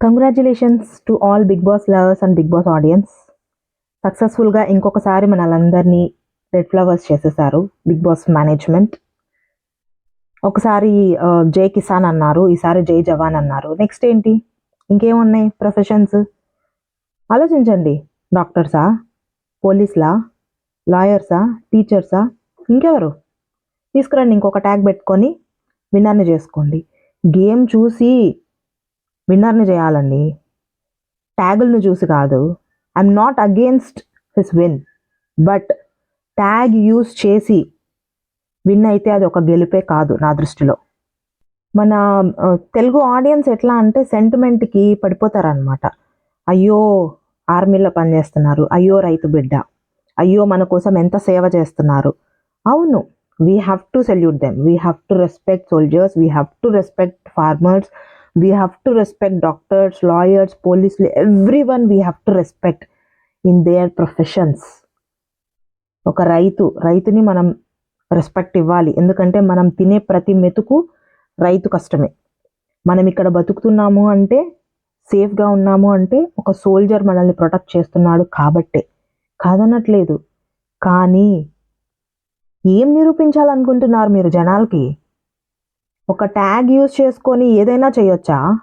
Congratulations to all Bigg Boss lovers and Bigg Boss audience సక్సెస్ఫుల్గా ఇంకొకసారి మనలందరినీ red flowers చేసేసారు బిగ్ బాస్ మేనేజ్మెంట్ ఒకసారి జై కిసాన్ అన్నారు ఈసారి జై జవాన్ అన్నారు నెక్స్ట్ ఏంటి ఇంకేమున్నాయి ప్రొఫెషన్స్ ఆలోచించండి డాక్టర్సా పోలీస్లా లాయర్సా టీచర్సా ఇంకెవరు తీసుకురండి ఇంకొక ట్యాగ్ పెట్టుకొని విన్నర్ని చేసుకోండి. గేమ్ చూసి విన్నర్ని చేయాలండి. ట్యాగులను చూసి కాదు. I'm not against his win. But tag use చేసి విన్ అయితే అది ఒక గెలుపే కాదు నా దృష్టిలో. మన తెలుగు ఆడియన్స్ ఎట్లా అంటే సెంటిమెంట్కి పడిపోతారనమాట అయ్యో ఆర్మీలో పనిచేస్తున్నారు. అయ్యో రైతు బిడ్డ. అయ్యో మన కోసం ఎంత సేవ చేస్తున్నారు. అవును we have to salute them we have to respect soldiers we have to respect farmers we have to respect doctors lawyers పోలీసులు everyone we have to respect in their professions ఒక రైతు రైతుని మనం రెస్పెక్ట్ ఇవ్వాలి. ఎందుకంటే మనం తినే ప్రతి మెతుకు రైతు కష్టమే. మనం ఇక్కడ బతుకుతున్నాము అంటే సేఫ్గా ఉన్నాము అంటే ఒక సోల్జర్ మనల్ని ప్రొటెక్ట్ చేస్తున్నాడు కాబట్టే. కాదనట్లేదు. కానీ ఏం నిరూపించాలనుకుంటున్నారు మీరు జనాలకి? ఒక ట్యాగ్ యూజ్ చేసుకొని ఏదైనా చేయొచ్చా?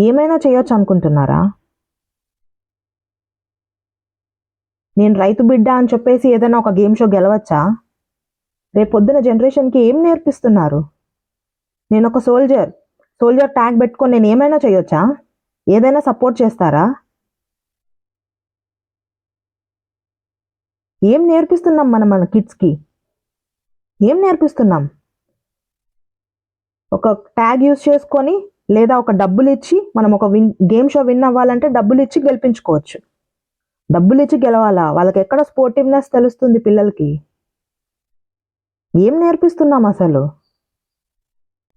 ఏమైనా చేయొచ్చు అనుకుంటున్నారా? నేను రైతు బిడ్డ అని చెప్పేసి ఏదైనా ఒక గేమ్ షో గెలవచ్చా? రేపొద్దున జనరేషన్కి ఏం నేర్పిస్తున్నారు? నేను ఒక సోల్జర్. సోల్జర్ ట్యాగ్ పెట్టుకొని నేను ఏమైనా చేయొచ్చా? ఏదైనా సపోర్ట్ చేస్తారా? ఏం నేర్పిస్తున్నాం మనం మన కిడ్స్కి? ఏం నేర్పిస్తున్నాం? ఒక ట్యాగ్ యూస్ చేసుకొని లేదా ఒక డబ్బులు ఇచ్చి మనం ఒక విన్ గేమ్ షో విన్ అవ్వాలంటే డబ్బులు ఇచ్చి గెలిపించుకోవచ్చు. డబ్బులు ఇచ్చి గెలవాలా? వాళ్ళకి ఎక్కడ స్పోర్టివ్నెస్ తెలుస్తుంది పిల్లలకి? ఏం నేర్పిస్తున్నాం అసలు?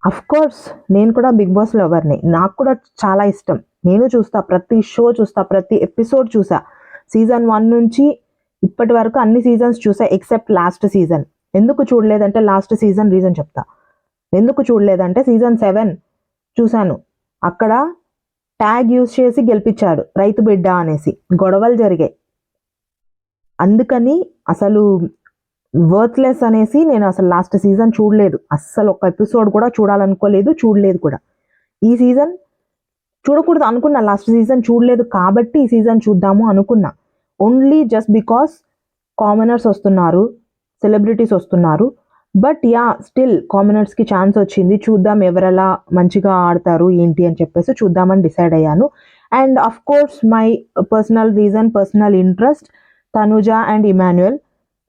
అఫ్ కోర్స్ నేను కూడా బిగ్ బాస్ లవర్ని నాకు కూడా చాలా ఇష్టం. నేను చూస్తా ప్రతి షో చూస్తా ప్రతి ఎపిసోడ్ చూసా. సీజన్ వన్ నుంచి ఇప్పటి వరకు అన్ని సీజన్స్ చూసా ఎక్సెప్ట్ లాస్ట్ సీజన్ ఎందుకు చూడలేదంటే లాస్ట్ సీజన్ రీజన్ చెప్తా. ఎందుకు చూడలేదంటే సీజన్ సెవెన్ చూశాను. అక్కడ ట్యాగ్ యూజ్ చేసి గెలిపించాడు రైతు బిడ్డ అనేసి. గొడవలు జరిగాయి. అందుకని అసలు వర్త్లెస్ అనేసి నేను అసలు లాస్ట్ సీజన్ చూడలేదు. అస్సలు ఒక ఎపిసోడ్ కూడా చూడాలనుకోలేదు చూడలేదు కూడా. ఈ సీజన్ చూడకూడదు అనుకున్నా లాస్ట్ సీజన్ చూడలేదు కాబట్టి ఈ సీజన్ చూద్దాము అనుకున్నా. ఓన్లీ జస్ట్ బికాస్ కామనర్స్ వస్తున్నారు సెలబ్రిటీస్ వస్తున్నారు. బట్ యా స్టిల్ కామనర్స్కి ఛాన్స్ వచ్చింది. చూద్దాం ఎవరెలా మంచిగా ఆడతారు ఏంటి అని చెప్పేసి చూద్దామని డిసైడ్ అయ్యాను. And of course my personal reason personal interest Tanuja and Emmanuel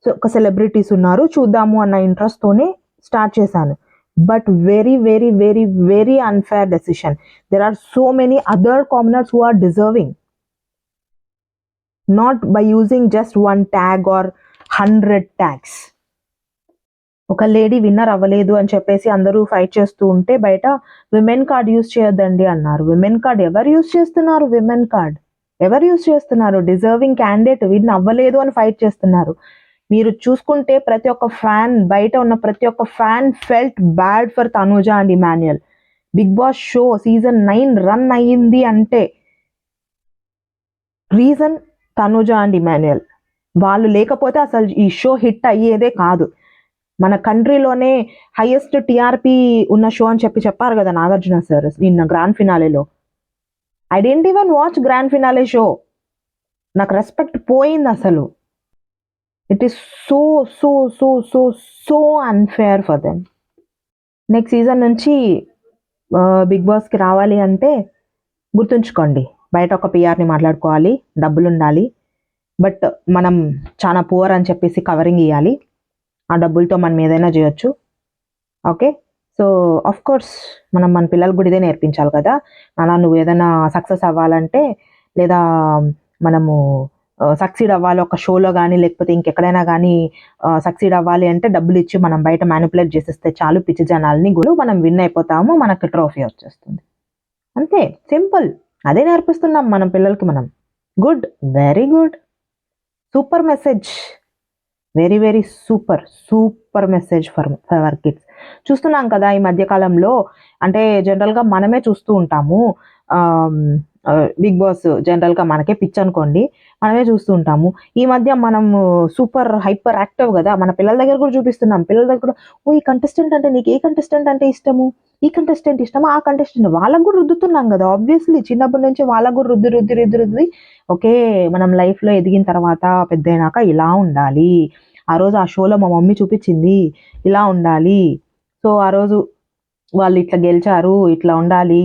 so ఒక సెలబ్రిటీస్ ఉన్నారు. చూద్దాము అన్న ఇంట్రెస్ట్తోనే స్టార్ట్ చేశాను. But very very very very unfair decision there are so many other commoners who are deserving not by using just one tag or hundred tags ఒక lady winner అవ్వలేదు అని చెప్పేసి అందరూ ఫైట్ చేస్తూ ఉంటే బయట విమెన్ కార్డ్ యూస్ చేయొద్దండి అన్నారు. విమెన్ కార్డ్ ఎవరు యూస్ చేస్తున్నారు? Women card. ఎవరు యూస్ చేస్తున్నారు? డిజర్వింగ్ క్యాండిడేట్ విన్ అవ్వలేదు అని ఫైట్ చేస్తున్నారు. మీరు చూసుకుంటే ప్రతి ఒక్క ఫ్యాన్ బయట ఉన్న ప్రతి ఒక్క fan felt bad for Tanuja and Emmanuel. Bigg Boss show season nine run అయ్యింది అంటే రీజన్ తనూజ అండ్ ఇమాన్యుయల్. వాళ్ళు లేకపోతే అసలు ఈ షో హిట్ అయ్యేదే కాదు. మన కంట్రీలోనే హైయెస్ట్ టీఆర్పీ ఉన్న షో అని చెప్పి చెప్పారు కదా నాగార్జున సార్ నిన్న grand ఫినాలేలో I didn't even watch grand finale show నాకు రెస్పెక్ట్ పోయింది అసలు. It is so so so so so unfair for them next season నుంచి బిగ్ బాస్కి రావాలి అంటే గుర్తుంచుకోండి. బయట ఒక పిఆర్ని మాట్లాడుకోవాలి డబ్బులు ఉండాలి బట్ మనం చాలా పువర్ అని చెప్పేసి కవరింగ్ ఇవ్వాలి ఆ డబ్బులతో మనం ఏదైనా చేయొచ్చు. ఓకే? సో ఆఫ్ కోర్స్ మనం మన పిల్లలకు కూడా ఇదే నేర్పించాలి కదా. అలా నువ్వు ఏదైనా సక్సెస్ అవ్వాలంటే లేదా మనము సక్సీడ్ అవ్వాలి ఒక షోలో కానీ లేకపోతే ఇంకెక్కడైనా కానీ సక్సీడ్ అవ్వాలి అంటే డబ్బులు ఇచ్చి మనం బయట మ్యానిపులేట్ చేసేస్తే చాలు పిచ్చి జనాలని గురు మనం విన్ అయిపోతాము మనకి ట్రోఫీ వచ్చేస్తుంది. అంతే. సింపుల్ అదే నేర్పిస్తున్నాం మనం పిల్లలకి మనం. Good very good super message very very super super message for for our kids చూస్తున్నాం కదా ఈ మధ్య కాలంలో అంటే జనరల్గా మనమే చూస్తూ ఉంటాము. బిగ్ బాస్ జనరల్గా మనకే పిచ్ అనుకోండి మనమే చూస్తూ ఉంటాము ఈ మధ్య మనము సూపర్ హైపర్ యాక్టివ్ కదా మన పిల్లల దగ్గర కూడా చూపిస్తున్నాం. పిల్లల దగ్గర కూడా ఓ ఈ కంటెస్టెంట్ అంటే నీకు ఏ కంటెస్టెంట్ అంటే ఇష్టము? ఈ కంటెస్టెంట్ ఇష్టమా? ఆ కంటెస్టెంట్ వాళ్ళకు కూడా రుద్దుతున్నాం కదా ఆబ్వియస్లీ చిన్నప్పటి నుంచి వాళ్ళకు కూడా రుద్ది రుద్ది రుద్ది రుద్ది. ఓకే మనం లైఫ్లో ఎదిగిన తర్వాత పెద్ద అయినాక ఇలా ఉండాలి. ఆ రోజు ఆ షోలో మా మమ్మీ చూపించింది ఇలా ఉండాలి. సో ఆ రోజు వాళ్ళు ఇట్లా గెలిచారు ఇట్లా ఉండాలి.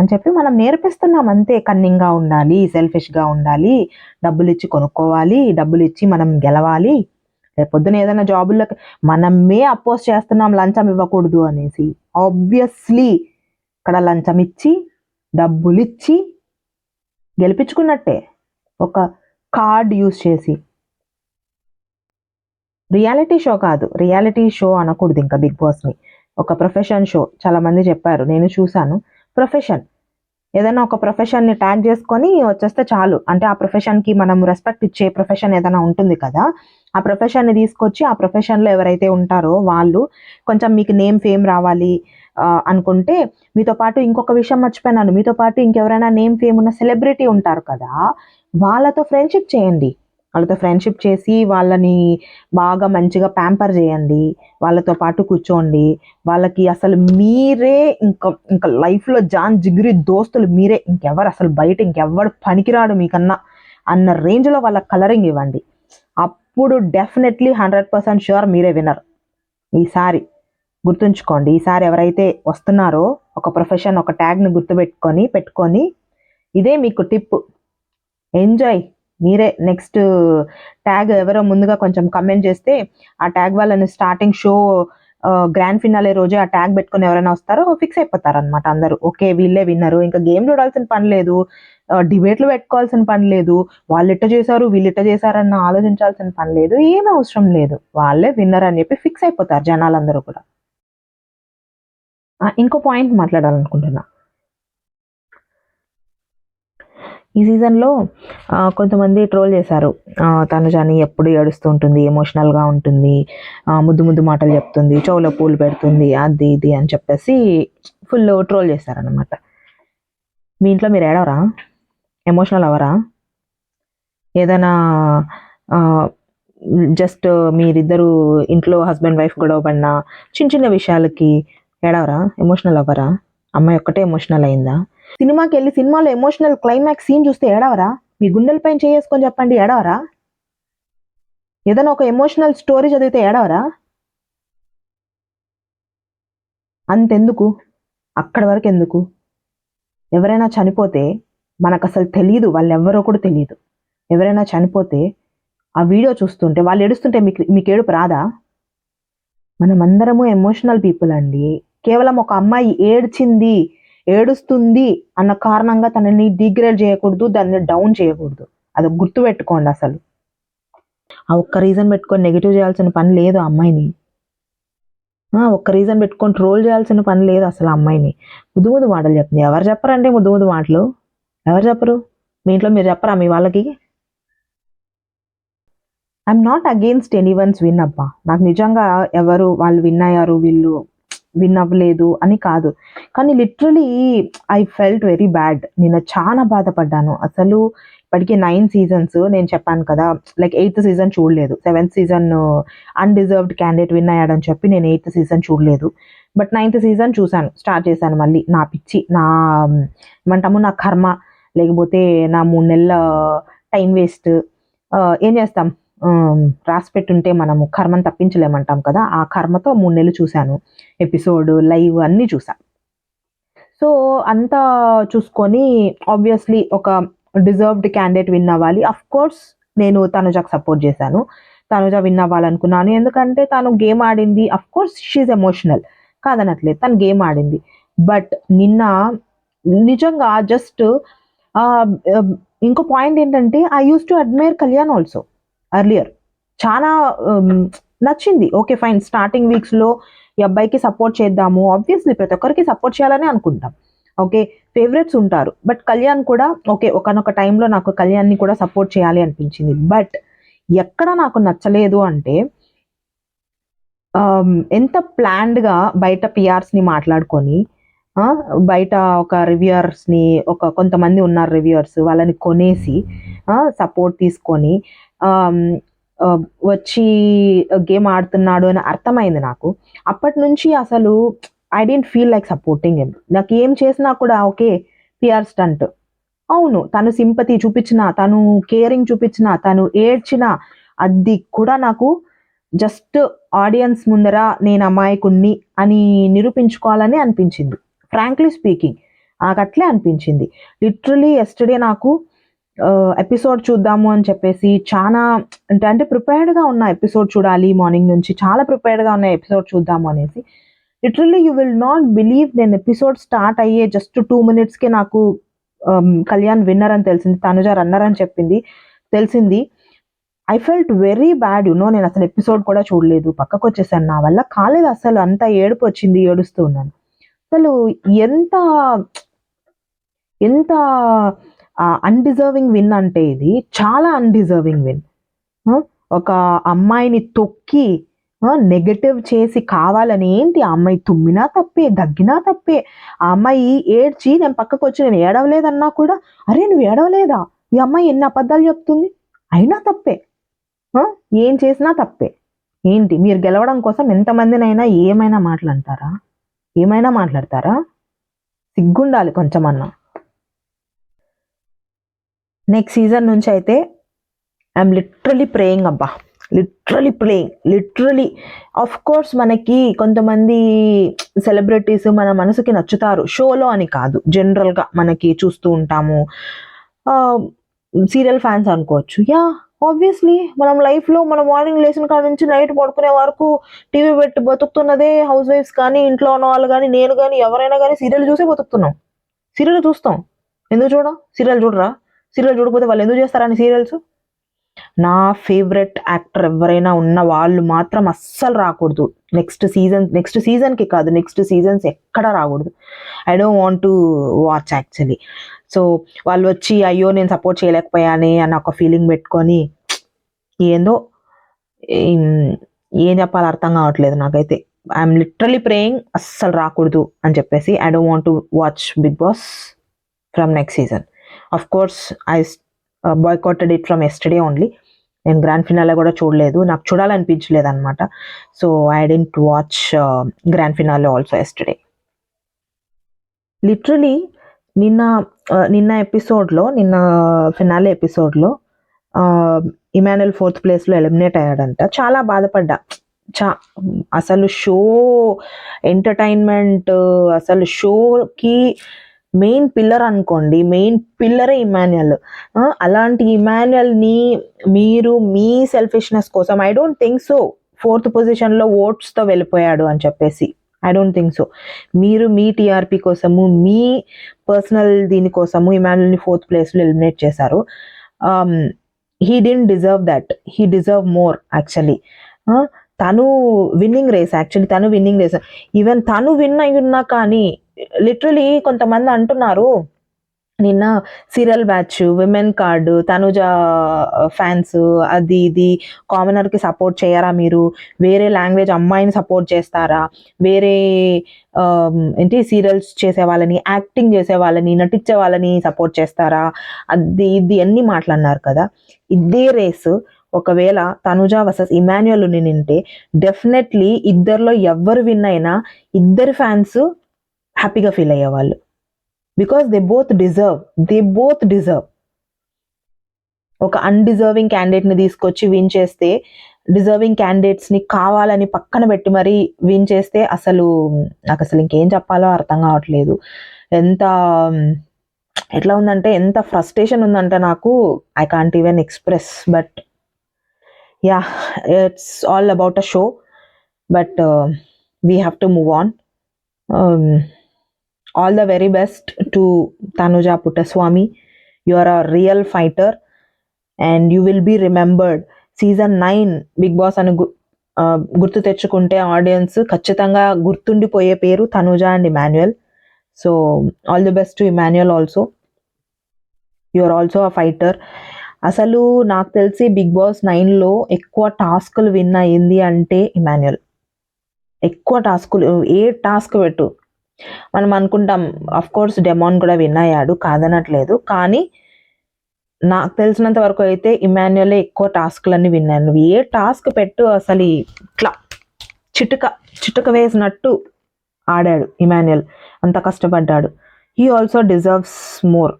అని చెప్పి మనం నేర్పిస్తున్నాం అంతే. కన్నింగ్గా ఉండాలి సెల్ఫిష్గా ఉండాలి డబ్బులు ఇచ్చి కొనుక్కోవాలి డబ్బులు ఇచ్చి మనం గెలవాలి. పొద్దున ఏదైనా జాబుల్లోకి మనమే అపోజ్ చేస్తున్నాం లంచం ఇవ్వకూడదు అనేసి. ఆబ్వియస్లీ ఇక్కడ లంచం ఇచ్చి డబ్బులు ఇచ్చి గెలిపించుకున్నట్టే. ఒక కార్డ్ యూస్ చేసి. రియాలిటీ షో కాదు. రియాలిటీ షో అనకూడదు ఇంకా బిగ్ బాస్ని. ఒక ప్రొఫెషన్ షో. చాలామంది చెప్పారు. నేను చూశాను. ప్రొఫెషన్. ఏదైనా ఒక ప్రొఫెషన్ని ట్యాగ్ చేసుకొని వచ్చేస్తే చాలు. అంటే ఆ ప్రొఫెషన్కి మనం రెస్పెక్ట్ ఇచ్చే ప్రొఫెషన్ ఏదైనా ఉంటుంది కదా. ఆ ప్రొఫెషన్ని తీసుకొచ్చి ఆ ప్రొఫెషన్లో ఎవరైతే ఉంటారో వాళ్ళు కొంచెం మీకు నేమ్ ఫేమ్ రావాలి అనుకుంటే మీతో పాటు ఇంకొక విషయం మర్చిపోయినాను. మీతో పాటు ఇంకెవరైనా నేమ్ ఫేమ్ ఉన్న సెలబ్రిటీ ఉంటారు కదా వాళ్ళతో ఫ్రెండ్షిప్ చేయండి. వాళ్ళతో ఫ్రెండ్షిప్ చేసి వాళ్ళని బాగా మంచిగా ప్యాంపర్ చేయండి వాళ్ళతో పాటు కూర్చోండి. వాళ్ళకి అసలు మీరే ఇంకా ఇంకా లైఫ్లో జాన్ జిగిరి దోస్తులు మీరే. ఇంకెవరు అసలు బయట ఇంకెవరు పనికిరాడు మీకన్నా అన్న రేంజ్లో వాళ్ళ కలరింగ్ ఇవ్వండి. అప్పుడు డెఫినెట్లీ హండ్రెడ్ పర్సెంట్ షూర్ మీరే వినర్ ఈసారి గుర్తుంచుకోండి ఈసారి ఎవరైతే వస్తున్నారో ఒక ప్రొఫెషన్ ఒక ట్యాగ్ని గుర్తుపెట్టుకొని పెట్టుకొని ఇదే మీకు టిప్ ఎంజాయ్ మీరే నెక్స్ట్ ట్యాగ్ ఎవరో ముందుగా కొంచెం కమెంట్ చేస్తే ఆ ట్యాగ్ వాళ్ళని స్టార్టింగ్ షో గ్రాండ్ ఫినాలే రోజు ఆ ట్యాగ్ పెట్టుకుని ఎవరైనా వస్తారో ఫిక్స్ అయిపోతారు అనమాట అందరూ. ఓకే వీళ్ళే విన్నరు ఇంకా గేమ్ చూడాల్సిన పని లేదు. డిబేట్లు పెట్టుకోవాల్సిన పని లేదు. వాళ్ళు ఇట్ట చేశారు వీళ్ళు ఇట్ట చేశారన్న ఆలోచించాల్సిన పని లేదు. ఏమీ అవసరం లేదు. వాళ్ళే విన్నర్ అని చెప్పి ఫిక్స్ అయిపోతారు జనాలందరూ కూడా. ఇంకో పాయింట్ మాట్లాడాలనుకుంటున్నా. ఈ సీజన్లో కొంతమంది ట్రోల్ చేశారు. తనుజాని ఎప్పుడు ఏడుస్తూ ఉంటుంది ఎమోషనల్గా ఉంటుంది ముద్దు ముద్దు మాటలు చెప్తుంది చెవులో పూలు పెడుతుంది అది ఇది అని చెప్పేసి ఫుల్ ట్రోల్ చేశారనమాట మీ ఇంట్లో మీరు ఏడవరా? ఎమోషనల్ అవరా ఏదైనా జస్ట్ మీరిద్దరు ఇంట్లో హస్బెండ్ వైఫ్ గొడవ పడినా చిన్న చిన్న విషయాలకి ఏడవరా? ఎమోషనల్ అవ్వరా? అమ్మాయి ఒక్కటే ఎమోషనల్ అయిందా? సినిమాకి వెళ్ళి సినిమాలో ఎమోషనల్ క్లైమాక్స్ సీన్ చూస్తే ఏడవరా? మీ గుండెలపైన చేసుకొని చెప్పండి ఏడవరా? ఏదైనా ఒక ఎమోషనల్ స్టోరీ చదివితే ఏడవరా? అంతెందుకు? అక్కడి వరకు ఎందుకు? ఎవరైనా చనిపోతే మనకు అసలు తెలియదు వాళ్ళు ఎవరో కూడా తెలియదు ఎవరైనా చనిపోతే ఆ వీడియో చూస్తుంటే వాళ్ళు ఏడుస్తుంటే మీకు మీకు ఏడుపు రాదా? మనమందరము ఎమోషనల్ పీపుల్ అండి. కేవలం ఒక అమ్మాయి ఏడ్చింది ఏడుస్తుంది అన్న కారణంగా తనని డిగ్రేడ్ చేయకూడదు దాన్ని డౌన్ చేయకూడదు. అది గుర్తు పెట్టుకోండి అసలు. ఆ ఒక్క రీజన్ పెట్టుకొని నెగిటివ్ చేయాల్సిన పని లేదు ఆ అమ్మాయిని. ఒక్క రీజన్ పెట్టుకొని ట్రోల్ చేయాల్సిన పని లేదు అసలు అమ్మాయిని. ముద్దు ముద్దు మాటలు చెప్తుంది. ఎవరు చెప్పరంటే ముద్దు ముద్దు మాటలు? ఎవరు చెప్పరు? మీ ఇంట్లో మీరు చెప్పరా మీ వాళ్ళకి? I'm not against anyone's win అబ్బా. నాకు నిజంగా ఎవరు వాళ్ళు విన్ అయ్యారు వీళ్ళు విన్ అవ్వలేదు అని కాదు. కానీ literally I felt very bad నేను చాలా బాధపడ్డాను. అసలు ఇప్పటికీ నైన్ సీజన్స్ నేను చెప్పాను కదా లైక్ ఎయిత్ సీజన్ చూడలేదు. Seventh season undeserved candidate win అయ్యాడని చెప్పి నేను ఎయిత్ సీజన్ చూడలేదు. బట్ నైన్త్ సీజన్ చూశాను. స్టార్ట్ చేశాను మళ్ళీ. నా పిచ్చి నా ఏమంటాము నా కర్మ లేకపోతే నా మూడు నెలల టైం వేస్ట్ uh, ఏం చేస్తాం? రాసి పెట్టుంటే మనము కర్మను తప్పించలేమంటాం కదా. ఆ కర్మతో మూడు నెలలు చూశాను. ఎపిసోడ్ లైవ్ అన్నీ చూసాను సో అంతా చూసుకొని ఆబ్వియస్లీ ఒక డిజర్వ్డ్ క్యాండిడేట్ విన్ అవ్వాలి. అఫ్ కోర్స్ నేను తనుజాకు సపోర్ట్ చేశాను. తనుజ విన్ అవ్వాలనుకున్నాను. ఎందుకంటే తను గేమ్ ఆడింది. అఫ్ కోర్స్ షీఈ్ ఎమోషనల్ కాదనట్లేదు. తను గేమ్ ఆడింది. బట్ నిన్న నిజంగా జస్ట్ ఇంకో పాయింట్ ఏంటంటే I use to admire Kalyan also earlier చాలా um, నచ్చింది. ఓకే ఫైన్ స్టార్టింగ్ వీక్స్లో ఈ అబ్బాయికి సపోర్ట్ చేద్దాము. ఆబ్వియస్లీ ప్రతి ఒక్కరికి సపోర్ట్ చేయాలని అనుకుంటాం. ఓకే ఫేవరెట్స్ ఉంటారు. బట్ కళ్యాణ్ కూడా ఓకే ఒకనొక టైంలో నాకు కళ్యాణ్ని కూడా సపోర్ట్ చేయాలి అనిపించింది. బట్ ఎక్కడ నాకు నచ్చలేదు అంటే um, ఎంత ప్లాన్డ్గా బయట పిఆర్స్ని మాట్లాడుకొని బయట ఒక రివ్యూయర్స్ని ఒక కొంతమంది ఉన్నారు రివ్యూయర్స్ వాళ్ళని కొనేసి సపోర్ట్ తీసుకొని వచ్చి గేమ్ ఆడుతున్నాడు అని అర్థమైంది నాకు. అప్పటి నుంచి అసలు I didn't feel like supporting him నాకు ఏం చేసినా కూడా ఓకే పిఆర్ స్టంట్ అవును తను సింపతి చూపించిన తను కేరింగ్ చూపించిన తను ఏడ్చిన అది కూడా నాకు జస్ట్ ఆడియన్స్ ముందర నేను అమాయకుణ్ణి అని నిరూపించుకోవాలని అనిపించింది. ఫ్రాంక్లీ స్పీకింగ్ నాకు అట్లే అనిపించింది. లిటరలీ ఎస్టర్డే నాకు Uh, ఎపిసోడ్ చూద్దాము అని చెప్పేసి చాలా అంటే అంటే ప్రిపేర్డ్గా ఉన్న ఎపిసోడ్ చూడాలి మార్నింగ్ నుంచి. చాలా ప్రిపేర్డ్గా ఉన్న ఎపిసోడ్ చూద్దాము అనేసి. Literally you will not believe నేను ఎపిసోడ్ స్టార్ట్ అయ్యే జస్ట్ టూ మినిట్స్కే నాకు um, కళ్యాణ్ విన్నర్ అని తెలిసింది తనుజ రన్నర్ అని చెప్పింది తెలిసింది. I felt very bad you know నేను అసలు ఎపిసోడ్ కూడా చూడలేదు. పక్కకు వచ్చేసాను నా వల్ల. కాలేదు అసలు అంత ఏడుపు వచ్చింది ఏడుస్తూ ఉన్నాను. అసలు ఎంత ఎంత అన్డిజర్వింగ్ విన్ అంటే ఇది చాలా అన్డిజర్వింగ్ విన్ ఒక అమ్మాయిని తొక్కి నెగటివ్ చేసి కావాలని ఏంటి? ఆ అమ్మాయి తుమ్మినా తప్పే దగ్గినా తప్పే. ఆ అమ్మాయి ఏడ్చి నేను పక్కకు వచ్చి నేను ఏడవలేదన్నా కూడా అరే నువ్వు ఏడవలేదా? ఈ అమ్మాయి ఎన్ని అబద్ధాలు చెప్తుంది? అయినా తప్పే. ఏం చేసినా తప్పే. ఏంటి? మీరు గెలవడం కోసం ఎంతమందినైనా ఏమైనా మాట్లాడతారా ఏమైనా మాట్లాడతారా? సిగ్గుండాలి కొంచెమన్నా. నెక్స్ట్ సీజన్ నుంచి అయితే ఐఎమ్ లిటరలీ ప్రేయింగ్ అబ్బా. Literally praying literally of course మనకి కొంతమంది సెలబ్రిటీస్ మన మనసుకి నచ్చుతారు. షోలో అని కాదు. జనరల్గా మనకి చూస్తూ ఉంటాము. సీరియల్ ఫ్యాన్స్ అనుకోవచ్చు. యా ఆబ్వియస్లీ మనం లైఫ్లో మనం మార్నింగ్ లేచిన కాడ నుంచి నైట్ పడుకునే వరకు టీవీ పెట్టి బతుకుతున్నదే హౌస్ వైఫ్స్ కానీ ఇంట్లో ఉన్న వాళ్ళు కానీ నేను కానీ ఎవరైనా కానీ సీరియల్ చూసే బతుకుతున్నాం. సీరియల్ చూస్తాం. ఎందుకు చూడం? సీరియల్ చూడరా? సీరియల్ చూడకపోతే వాళ్ళు ఎందుకు చేస్తారని సీరియల్స్? నా ఫేవరెట్ యాక్టర్ ఎవరైనా ఉన్న వాళ్ళు మాత్రం అస్సలు రాకూడదు. నెక్స్ట్ సీజన్ నెక్స్ట్ సీజన్కి కాదు నెక్స్ట్ సీజన్స్ ఎక్కడ రాకూడదు. I don't want to watch actually. So వాళ్ళు వచ్చి అయ్యో నేను సపోర్ట్ చేయలేకపోయానే అన్న ఒక ఫీలింగ్ పెట్టుకొని ఏందో ఏం చెప్పాలి చెప్పాలో అర్థం కావట్లేదు నాకైతే. ఐఎమ్ లిటరలీ ప్రేయింగ్ అస్సలు రాకూడదు అని చెప్పేసి I don't want to watch Bigg Boss from next season. Of course I boycotted it from yesterday only నేను గ్రాండ్ ఫినాలే కూడా చూడలేదు. నాకు చూడాలనిపించలేదు అనమాట so I don't watch grand finale also yesterday literally నిన్న uh, నిన్న ఎపిసోడ్లో నిన్న ఫినాలే ఎపిసోడ్లో ఇమానుయల్ ఫోర్త్ ప్లేస్లో ఎలిమినేట్ అయ్యాడంట. చాలా బాధపడ్డా. చా అసలు షో ఎంటర్టైన్మెంట్ అసలు షోకి మెయిన్ పిల్లర్ అనుకోండి మెయిన్ పిల్లరే ఇమాన్యుయల్ అలాంటి ఇమాన్యుయల్ని మీరు మీ సెల్ఫిష్నెస్ కోసం I don't think so fourth పొజిషన్లో ఓట్స్తో వెళ్ళిపోయాడు అని చెప్పేసి. ఐ డోంట్ థింక్ సో మీరు మీ టీఆర్పీ కోసము మీ పర్సనల్ దీనికోసము ఇమాన్యుల్ని ఫోర్త్ ప్లేస్లో ఎలిమినేట్ చేశారు. He didn't deserve that he deserve more actually తను విన్నింగ్ రేస్ యాక్చువల్లీ తను విన్నింగ్ రేస్ ఈవెన్ తను విన్ అయి ఉన్నా కానీ లిటరలీ కొంతమంది అంటున్నారు నిన్న serial batch women card Tanuja fans అది ఇది కామనర్కి సపోర్ట్ చేయరా మీరు? వేరే లాంగ్వేజ్ అమ్మాయిని సపోర్ట్ చేస్తారా? వేరే ఏంటి సీరియల్స్ చేసే వాళ్ళని యాక్టింగ్ చేసే వాళ్ళని నటించే వాళ్ళని సపోర్ట్ చేస్తారా? అది ఇది అన్ని మాట్లాడినారు కదా. ఇదే రేస్. ఒకవేళ తనుజ వర్సెస్ ఇమాన్యుయల్ నింటే డెఫినెట్లీ ఇద్దరిలో ఎవరు విన్ అయినా ఇద్దరు ఫ్యాన్స్ హ్యాపీగా ఫీల్ అయ్యేవాళ్ళు. Because they both deserve they both deserve ఒక అన్డిజర్వింగ్ క్యాండిడేట్ని తీసుకొచ్చి విన్ చేస్తే డిజర్వింగ్ క్యాండిడేట్స్ని కావాలని పక్కన పెట్టి మరీ విన్ చేస్తే అసలు నాకు అసలు ఇంకేం చెప్పాలో అర్థం కావట్లేదు. ఎంత ఎట్లా ఉందంటే ఎంత ఫ్రస్ట్రేషన్ ఉందంటే నాకు I can't even express but ya it's all about a show but we have to move on all the very best to Tanuja Puttaswamy you are a real fighter and you will be remembered season nine Bigg Boss అని గుర్తు తెచ్చుకుంటే audience ఖచ్చితంగా గుర్తుండిపోయే పేరు Tanuja and Emmanuel so all the best to Emmanuel also you are also a fighter అసలు నాకు తెలిసి big boss నైన్లో ఎక్కువ టాస్క్లు విన్ అయింది అంటే ఇమాన్యుయల్ ఎక్కువ టాస్కులు ఏ టాస్క్ పెట్టు. మనం అనుకుంటాం అఫ్ కోర్స్ డెమాన్ కూడా విన్ అయ్యాడు కాదనట్లేదు. కానీ నాకు తెలిసినంత వరకు అయితే ఇమాన్యుయలే ఎక్కువ టాస్క్లన్నీ విన్నాను ఏ టాస్క్ పెట్టు అసలు ఇట్లా చిటుక చిటుక వేసినట్టు ఆడాడు ఇమాన్యుయల్. అంత కష్టపడ్డాడు. He also deserves more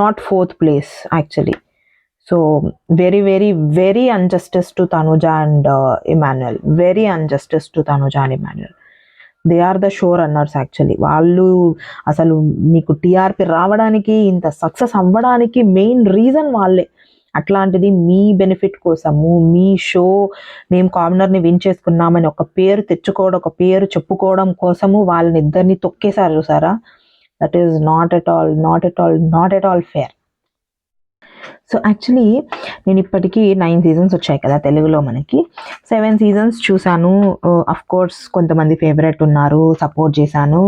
not fourth place actually so very very very unjustice to Tanuja and Emmanuel very unjustice to Tanuja and Emmanuel they are the showrunners actually వాళ్ళు అసలు మీకు టీఆర్పీ రావడానికి ఇంత సక్సెస్ అవ్వడానికి మెయిన్ రీజన్ వాళ్ళే. అట్లాంటిది మీ benefit కోసము మీ show మేము కామనర్ని విన్ చేసుకున్నామని ఒక పేరు తెచ్చుకోవడం ఒక పేరు చెప్పుకోవడం కోసము వాళ్ళని ఇద్దరిని తొక్కేశారు చూసారా? That is not at all not at all not at all fair so actually నేను ఇప్పటికీ నైన్ సీజన్స్ వచ్చాయి కదా తెలుగులో మనకి. సెవెన్ సీజన్స్ చూశాను. Uh, అఫ్ కోర్స్ కొంతమంది ఫేవరెట్ ఉన్నారు సపోర్ట్ చేశాను.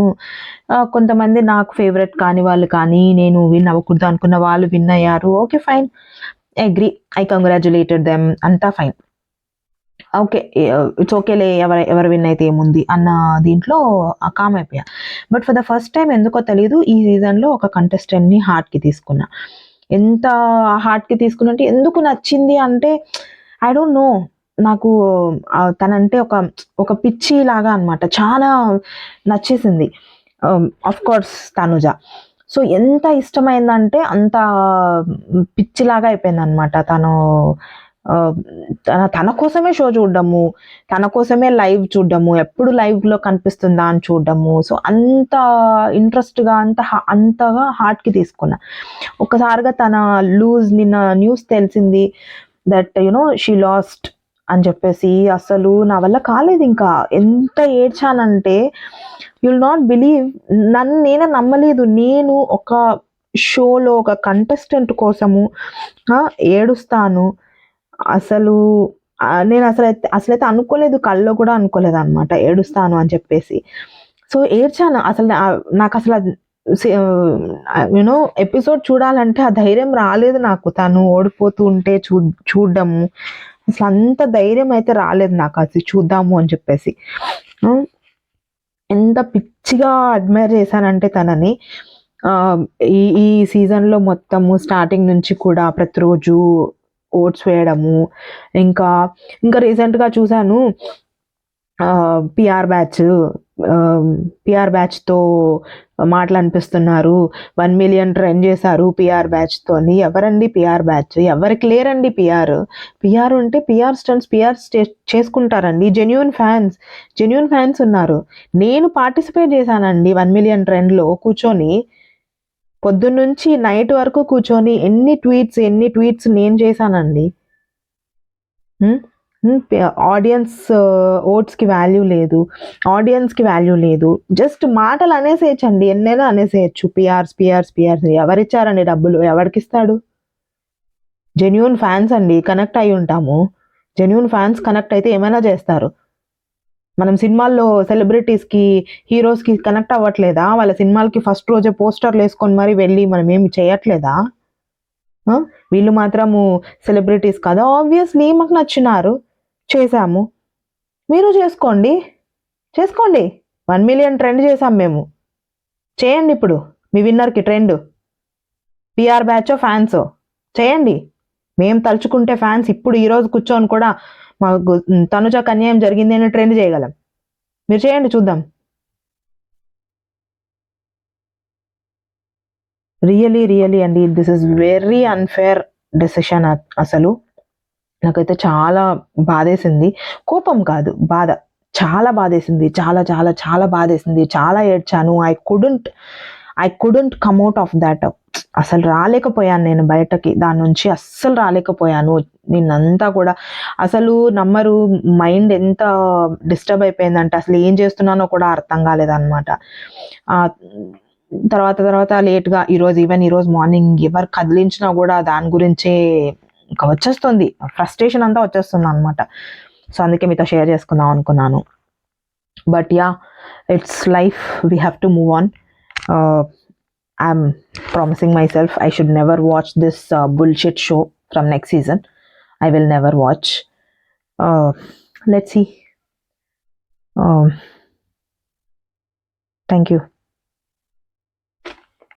Uh, కొంతమంది నాకు ఫేవరెట్ కాని వాళ్ళు కానీ నేను విన్ అవ్వకూడదు అనుకున్న వాళ్ళు విన్ అయ్యారు. Okay fine agree I congratulated them అంతా ఫైన్ ఓకే ఇట్స్ ఓకేలే ఎవరు ఎవరు విన్ అయితే ఏముంది అన్న దీంట్లో కామ్ అయిపోయా. But for the first time ఎందుకో తెలియదు ఈ సీజన్లో ఒక కంటెస్టెంట్ని హార్ట్కి తీసుకున్నా. ఎంత హార్ట్కి తీసుకున్నట్టు ఎందుకు నచ్చింది అంటే ఐ డోంట్ నో నాకు తనంటే ఒక ఒక పిచ్చి లాగా అనమాట చాలా నచ్చేసింది. Um, of course Tanuja. So ఎంత ఇష్టమైందంటే అంత పిచ్చిలాగా అయిపోయింది అనమాట తను. తన తన కోసమే షో చూడడము తన కోసమే లైవ్ చూడడము ఎప్పుడు లైవ్లో కనిపిస్తుందా అని చూడడము. సో అంత ఇంట్రెస్ట్గా అంత అంతగా హార్ట్కి తీసుకున్నా. ఒక్కసారిగా తన లూజ్ నిన్న న్యూస్ తెలిసింది దట్ యునో షీ లాస్ట్ అని చెప్పేసి అసలు నా వల్ల కాలేదు ఇంకా. ఎంత ఏడ్చానంటే యుల్ నాట్ బిలీవ్ నన్ను నేనే నమ్మలేదు. నేను ఒక షోలో ఒక కంటెస్టెంట్ కోసము ఏడుస్తాను. అసలు నేను అసలు అయితే అసలైతే అనుకోలేదు కళ్ళలో కూడా అనుకోలేదు అనమాట ఏడుస్తాను అని చెప్పేసి. సో ఏడ్చాను అసలు నాకు అసలు యూనో ఎపిసోడ్ చూడాలంటే ఆ ధైర్యం రాలేదు నాకు తను ఓడిపోతూ ఉంటే చూ చూడడము. అసలు అంత ధైర్యం అయితే రాలేదు నాకు అది చూద్దాము అని చెప్పేసి. ఎంత పిచ్చిగా అడ్మైర్ చేశానంటే తనని. ఈ ఈ సీజన్లో మొత్తము స్టార్టింగ్ నుంచి కూడా ప్రతిరోజు ఓట్స్ వేయడము ఇంకా ఇంకా రీసెంట్గా చూశాను పిఆర్ బ్యాచ్ పిఆర్ బ్యాచ్తో మాటలు అనిపిస్తున్నారు వన్ మిలియన్ ట్రెండ్ చేశారు పిఆర్ బ్యాచ్తోని. ఎవరండి పిఆర్ బ్యాచ్? ఎవరికి లేరండి పిఆర్? పిఆర్ ఉంటే పిఆర్ స్టంట్స్ పిఆర్ చేసుకుంటారండి. జెన్యున్ ఫ్యాన్స్ జెన్యున్ ఫ్యాన్స్ ఉన్నారు. నేను పార్టిసిపేట్ చేశానండి వన్ మిలియన్ ట్రెండ్లో కూర్చొని. పొద్దున్నుంచి నైట్ వరకు కూర్చొని ఎన్ని ట్వీట్స్ ఎన్ని ట్వీట్స్ నేను చేశానండి? ఆడియన్స్ ఓట్స్కి వాల్యూ లేదు ఆడియన్స్కి వాల్యూ లేదు. జస్ట్ మాటలు అనేసేయచ్చండి ఎన్నైనా అనేసేయచ్చు. పిఆర్స్ పిఆర్స్ పిఆర్స్ ఎవరిచ్చారండి డబ్బులు? ఎవరికి ఇస్తాడు? జెన్యున్ ఫ్యాన్స్ అండి కనెక్ట్ అయి ఉంటాము జెన్యున్ ఫ్యాన్స్ కనెక్ట్ అయితే ఏమైనా చేస్తారు. మనం సినిమాల్లో సెలబ్రిటీస్కి హీరోస్కి కనెక్ట్ అవ్వట్లేదా? వాళ్ళ సినిమాలకి ఫస్ట్ రోజే పోస్టర్లు వేసుకొని మరి వెళ్ళి మనం ఏమి చేయట్లేదా? వీళ్ళు మాత్రము సెలబ్రిటీస్ కదా? ఆబ్వియస్లీ మాకు నచ్చినారు. చేశాము. మీరు చేసుకోండి. చేసుకోండి. వన్ మిలియన్ ట్రెండ్ చేసాం మేము. చేయండి ఇప్పుడు. మీ విన్నర్కి ట్రెండ్. పిఆర్ బ్యాచో ఫ్యాన్సో. చేయండి. మేము తలుచుకుంటే ఫ్యాన్స్ ఇప్పుడు ఈరోజు కూర్చొని కూడా మాకు తనుజకు అన్యాయం జరిగింది అని ట్రెండ్ చేయగలం. మీరు చేయండి చూద్దాం. రియలీ రియలీ అండి this is very unfair decision అసలు. నాకైతే చాలా బాధేసింది. కోపం కాదు బాధ. చాలా బాధేసింది. చాలా చాలా చాలా బాధేసింది. చాలా ఏడ్చాను. I couldn't I couldn't come out of that అసలు రాలేకపోయాను నేను బయటకి. దాని నుంచి అస్సలు రాలేకపోయాను. నిన్నంతా కూడా అసలు నమ్మరు. మైండ్ ఎంత డిస్టర్బ్ అయిపోయిందంటే అసలు ఏం చేస్తున్నానో కూడా అర్థం కాలేదన్నమాట. తర్వాత తర్వాత లేట్గా ఈరోజు ఈవెన్ ఈరోజు మార్నింగ్ ఎవరు కదిలించినా కూడా దాని గురించే ఇంకా వచ్చేస్తుంది. ఫ్రస్ట్రేషన్ అంతా వచ్చేస్తుంది అనమాట సో అందుకే మీతో షేర్ చేసుకుందాం అనుకున్నాను. But ya it's life. We have to move on. uh, I'm promising myself I should never watch this uh, bullshit show from next season. I will never watch. Uh, let's see. Um, thank you.